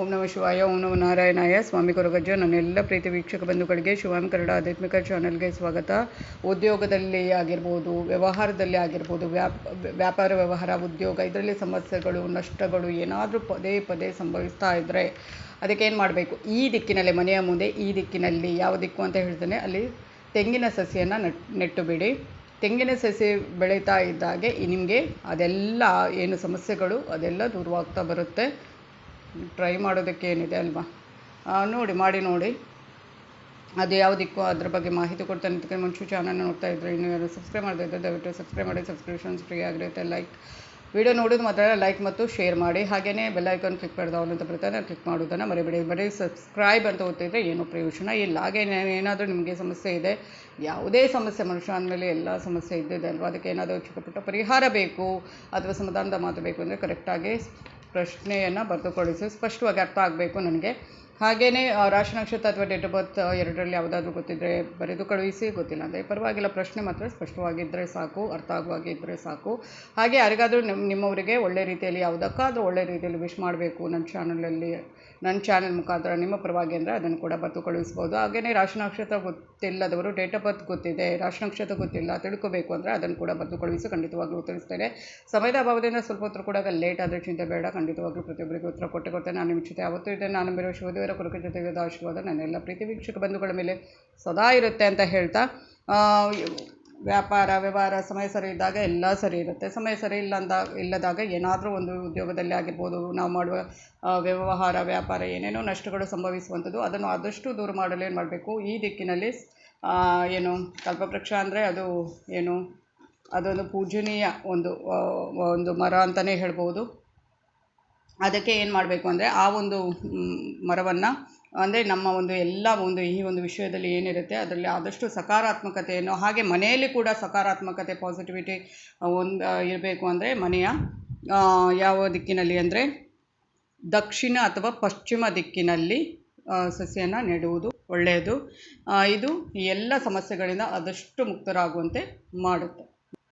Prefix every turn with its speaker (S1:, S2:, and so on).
S1: ಓಂ ನಮ ಶಿವಾಯ, ಓಂ ನಮ ನಾರಾಯಣಾಯ. ಸ್ವಾಮಿ ಗುರುಗಜ್ಜ ನನ್ನೆಲ್ಲ ಪ್ರೀತಿ ವೀಕ್ಷಕ ಬಂಧುಗಳಿಗೆ ಶಿವಾಮ್ ಕನ್ನಡ ಆಧ್ಯಾತ್ಮಿಕ ಚಾನಲ್ಗೆ ಸ್ವಾಗತ. ಉದ್ಯೋಗದಲ್ಲಿ ಆಗಿರ್ಬೋದು, ವ್ಯವಹಾರದಲ್ಲಿ ಆಗಿರ್ಬೋದು, ವ್ಯಾಪ್, ವ್ಯಾಪಾರ ವ್ಯವಹಾರ, ಉದ್ಯೋಗ, ಇದರಲ್ಲಿ ಸಮಸ್ಯೆಗಳು, ನಷ್ಟಗಳು ಏನಾದರೂ ಪದೇ ಪದೇ ಸಂಭವಿಸ್ತಾ ಇದ್ದರೆ ಅದಕ್ಕೆ ಏನು ಮಾಡಬೇಕು? ಈ ದಿಕ್ಕಿನಲ್ಲಿ, ಮನೆಯ ಮುಂದೆ ಈ ದಿಕ್ಕಿನಲ್ಲಿ ಯಾವ ದಿಕ್ಕು ಅಂತ ಹೇಳ್ತಾನೆ. ಅಲ್ಲಿ ತೆಂಗಿನ ಸಸಿಯನ್ನು ನೆಟ್ ನೆಟ್ಟು ಬಿಡಿ ತೆಂಗಿನ ಸಸಿ ಬೆಳೀತಾ ಇದ್ದಾಗೆ, ನಿಮಗೆ ಅದೆಲ್ಲ ಏನು ಸಮಸ್ಯೆಗಳು ಅದೆಲ್ಲ ದೂರವಾಗ್ತಾ ಬರುತ್ತೆ. ಟ್ರೈ ಮಾಡೋದಕ್ಕೆ ಏನಿದೆ ಅಲ್ವಾ? ನೋಡಿ, ಮಾಡಿ ನೋಡಿ. ಅದು ಯಾವುದಕ್ಕೂ ದಿಕ್ಕು ಅದ್ರ ಬಗ್ಗೆ ಮಾಹಿತಿ ಕೊಡ್ತಾನೆ. ಅಂತ ಮುಂಚೆ ಚಾನಲ್ ನೋಡ್ತಾ ಇದ್ದರೆ ಇನ್ನು ಯಾರು ಸಬ್ಸ್ಕ್ರೈಬ್ ಮಾಡದೇ ದಯವಿಟ್ಟು ಸಬ್ಸ್ಕ್ರೈಬ್ ಮಾಡಿ ಸಬ್ಸ್ಕ್ರಿಪ್ಷನ್ಸ್ ಫ್ರೀ ಆಗಿರುತ್ತೆ. ಲೈಕ್ ವಿಡಿಯೋ ನೋಡೋದು ಮಾತ್ರ ಲೈಕ್ ಮತ್ತು ಶೇರ್ ಮಾಡಿ. ಹಾಗೆಯೇ ಐಕಾನ್ ಕ್ಲಿಕ್ ಮಾಡಿದ ಅಂತ ಬರ್ತಾನೆ ಕ್ಲಿಕ್ ಮಾಡೋದನ್ನು ಮರಿಬೇಡಿ. ಬರೀ ಸಬ್ಸ್ಕ್ರೈಬ್ ಅಂತ ಓದ್ತಿದ್ರೆ ಏನೂ ಪ್ರಯೋಜನ ಇಲ್ಲ. ಹಾಗೆ ಏನಾದರೂ ನಿಮಗೆ ಸಮಸ್ಯೆ ಇದೆ, ಯಾವುದೇ ಸಮಸ್ಯೆ, ಮನುಷ್ಯ ಅಂದಮೇಲೆ ಎಲ್ಲ ಸಮಸ್ಯೆ ಇದ್ದಿದೆ ಅಲ್ವಾ? ಅದಕ್ಕೆ ಏನಾದರೂ ಚಿಕ್ಕ ಪುಟ್ಟ ಪರಿಹಾರ ಬೇಕು, ಅಥವಾ ಸಮಾಧಾನದ ಮಾತು ಬೇಕು ಅಂದರೆ ಕರೆಕ್ಟಾಗಿ ಪ್ರಶ್ನೆಯನ್ನು ಬರೆದುಕೊಳಿಸಿ ಸ್ಪಷ್ಟವಾಗಿ ಅರ್ಥ ಆಗಬೇಕು ನನಗೆ. ಹಾಗೆಯೇ ರಾಶಿ ನಕ್ಷತ್ರ ಅಥವಾ ಡೇಟ್ ಆಫ್ ಬರ್ತ್ ಎರಡರಲ್ಲಿ ಯಾವುದಾದ್ರೂ ಗೊತ್ತಿದ್ದರೆ ಬರೆದು ಕಳುಹಿಸಿ, ಗೊತ್ತಿಲ್ಲ ಅಂದರೆ ಪರವಾಗಿಲ್ಲ, ಪ್ರಶ್ನೆ ಮಾತ್ರ ಸ್ಪಷ್ಟವಾಗಿದ್ದರೆ ಸಾಕು, ಅರ್ಥ ಆಗುವಾಗೆ ಇದ್ದರೆ ಸಾಕು. ಹಾಗೆ ಯಾರಿಗಾದರೂ ನಿಮ್ಮ ನಿಮ್ಮವರಿಗೆ ಒಳ್ಳೆ ರೀತಿಯಲ್ಲಿ ಯಾವುದಕ್ಕಾದರೂ ಒಳ್ಳೆ ರೀತಿಯಲ್ಲಿ ವಿಶ್ ಮಾಡಬೇಕು ನನ್ನ ಚಾನಲಲ್ಲಿ ನನ್ನ ಚಾನಲ್ ಮುಖಾಂತರ, ನಿಮ್ಮ ಪರವಾಗಿ ಅಂದರೆ ಅದನ್ನು ಕೂಡ ಬರೆದು ಕಳುಹಿಸ್ಬೋದು. ಹಾಗೆಯೇ ರಾಶಿ ನಕ್ಷತ್ರ ಗೊತ್ತಿಲ್ಲದವರು ಡೇಟ್ ಆಫ್ ಬರ್ತ್ ಗೊತ್ತಿದೆ, ರಾಶಿ ನಕ್ಷತ್ರ ಗೊತ್ತಿಲ್ಲ, ತಿಳ್ಕೋಬೇಕು ಅಂದರೆ ಅದನ್ನು ಕೂಡ ಬರೆದು ಕಳುಹಿಸಿ ಖಂಡಿತವಾಗ್ಲೂ ಉತ್ತರಿಸ್ತೇನೆ. ಸಮಯದ ಅಭಾವದಿಂದ ಸ್ವಲ್ಪ ಹೊತ್ತು ಕೂಡ ಲೇಟ್ ಆದರೆ ಚಿಂತೆ ಬೇಡ, ಖಂಡಿತವಾಗ್ಲೂ ಪ್ರತಿಯೊಬ್ಬರಿಗೂ ಉತ್ತರ ಕೊಟ್ಟೆ ಕೊಡ್ತೇನೆ. ನಾನು ನಿಮ್ಮ ಜೊತೆ ಯಾವತ್ತೂ ಇದೆ ನಾನು ಬೇರೆ ಶಿವದೇವರ ಕುರುಕ ಜೊತೆಗೆ ಆಶೀರ್ವಾದ ನನ್ನೆಲ್ಲ ಪ್ರೀತಿ ವೀಕ್ಷಕ ಬಂಧುಗಳ ಮೇಲೆ ಸದಾ ಇರುತ್ತೆ ಅಂತ ಹೇಳ್ತಾ ವ್ಯಾಪಾರ, ವ್ಯವಹಾರ ಸಮಯ ಸರಿ ಇದ್ದಾಗ ಎಲ್ಲ ಸರಿ ಇರುತ್ತೆ. ಸಮಯ ಸರಿ ಇಲ್ಲ ಇಲ್ಲದಾಗ ಏನಾದರೂ ಒಂದು ಉದ್ಯೋಗದಲ್ಲಿ ಆಗಿರ್ಬೋದು, ನಾವು ಮಾಡುವ ವ್ಯವಹಾರ, ವ್ಯಾಪಾರ ಏನೇನೋ ನಷ್ಟಗಳು ಸಂಭವಿಸುವಂಥದ್ದು, ಅದನ್ನು ಆದಷ್ಟು ದೂರ ಮಾಡಲು ಏನು ಮಾಡಬೇಕು? ಈ ದಿಕ್ಕಿನಲ್ಲಿ ಏನು ಕಲ್ಪವೃಕ್ಷ ಅಂದರೆ ಅದು ಏನು, ಅದೊಂದು ಪೂಜನೀಯ ಒಂದು ಒಂದು ಮರ ಅಂತಲೇ ಹೇಳ್ಬೋದು. ಅದಕ್ಕೆ ಏನು ಮಾಡಬೇಕು ಅಂದರೆ ಆ ಒಂದು ಮರವನ್ನು, ಅಂದರೆ ನಮ್ಮ ಒಂದು ಎಲ್ಲ ಒಂದು ಈ ಒಂದು ವಿಷಯದಲ್ಲಿ ಏನಿರುತ್ತೆ ಅದರಲ್ಲಿ ಆದಷ್ಟು ಸಕಾರಾತ್ಮಕತೆಯನ್ನು, ಹಾಗೆ ಮನೆಯಲ್ಲಿ ಕೂಡ ಸಕಾರಾತ್ಮಕತೆ ಪಾಸಿಟಿವಿಟಿ ಒಂದು ಇರಬೇಕು ಅಂದರೆ ಮನೆಯ ಯಾವ ದಿಕ್ಕಿನಲ್ಲಿ ಅಂದರೆ ದಕ್ಷಿಣ ಅಥವಾ ಪಶ್ಚಿಮ ದಿಕ್ಕಿನಲ್ಲಿ ಸಸ್ಯನ ನೆಡುವುದು ಒಳ್ಳೆಯದು. ಇದು ಎಲ್ಲ ಸಮಸ್ಯೆಗಳಿಂದ ಆದಷ್ಟು ಮುಕ್ತರಾಗುವಂತೆ ಮಾಡುತ್ತೆ.